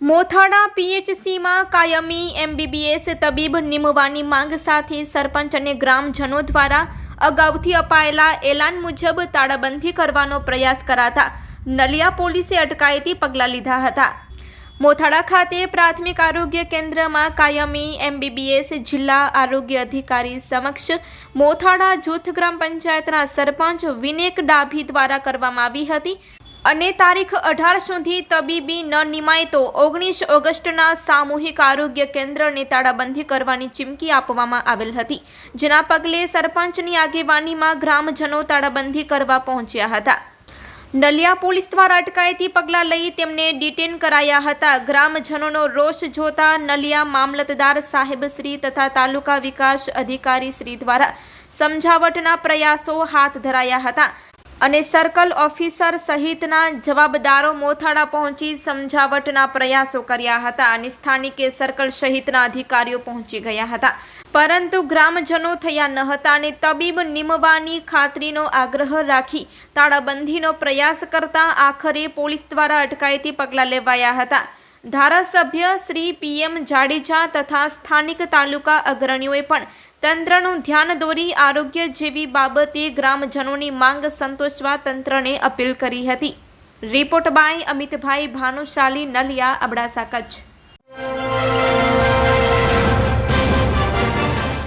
મોથાડા પીએચસીમાં કાયમી એમબીબીએસ તબીબ નિમવાની માંગ સાથે સરપંચ અને ગ્રામજનો દ્વારા અગાઉથી અપાયેલા એલાન મુજબ તાળાબંધી કરવાનો પ્રયાસ કરાતા નલિયા પોલીસે અટકાયતી પગલાં લીધા હતા. મોથાડા ખાતે પ્રાથમિક આરોગ્ય કેન્દ્રમાં કાયમી એમબીબીએસ જિલ્લા આરોગ્ય અધિકારી સમક્ષ મોથાડા જૂથ ગ્રામ પંચાયતના સરપંચ વિનેક ડાભી દ્વારા કરવામાં આવી હતી. અને તારીખ અઢાર સુધી તબીબી ન નિમાય તો ઓગણીસ ઓગસ્ટના સામૂહિક આરોગ્ય કેન્દ્રને તાળાબંધી કરવાની ચીમકી આપવામાં આવેલ હતી, જેના પગલે સરપંચની આગેવાનીમાં ગ્રામજનો તાળાબંધી કરવા પહોંચ્યા હતા. નલિયા પોલીસ દ્વારા અટકાયતી પગલાં લઈ તેમને ડિટેન કરાયા હતા. ગ્રામજનોનો રોષ જોતા નલિયા મામલતદાર સાહેબ શ્રી તથા તાલુકા વિકાસ અધિકારી શ્રી દ્વારા સમજાવટના પ્રયાસો હાથ ધરાયા હતા. અને સર્કલ ઓફિસર સહિતના જવાબદારો મોથાળા પહોંચી સમજાવટના પ્રયાસો કર્યા હતા અને સ્થાનિકે સર્કલ સહિતના અધિકારીઓ પહોંચી ગયા હતા. પરંતુ ગ્રામજનો થયા ન હતા અને તબીબ નિમવાની ખાતરીનો આગ્રહ રાખી તાળાબંધીનો પ્રયાસ કરતા આખરે પોલીસ દ્વારા અટકાયતી પગલાં લેવાયા હતા. ધારાસભ્ય શ્રી પીએમ જાડેજા તથા સ્થાનિક તાલુકા અગ્રણીઓએ પણ તંત્રનું ધ્યાન દોરી આરોગ્ય જેવી બાબતે ગ્રામજનોની માંગ સંતોષવા તંત્રને અપીલ કરી હતી. Report by Amitbhai Bhanushali Naliya, Abdasa, Kutch.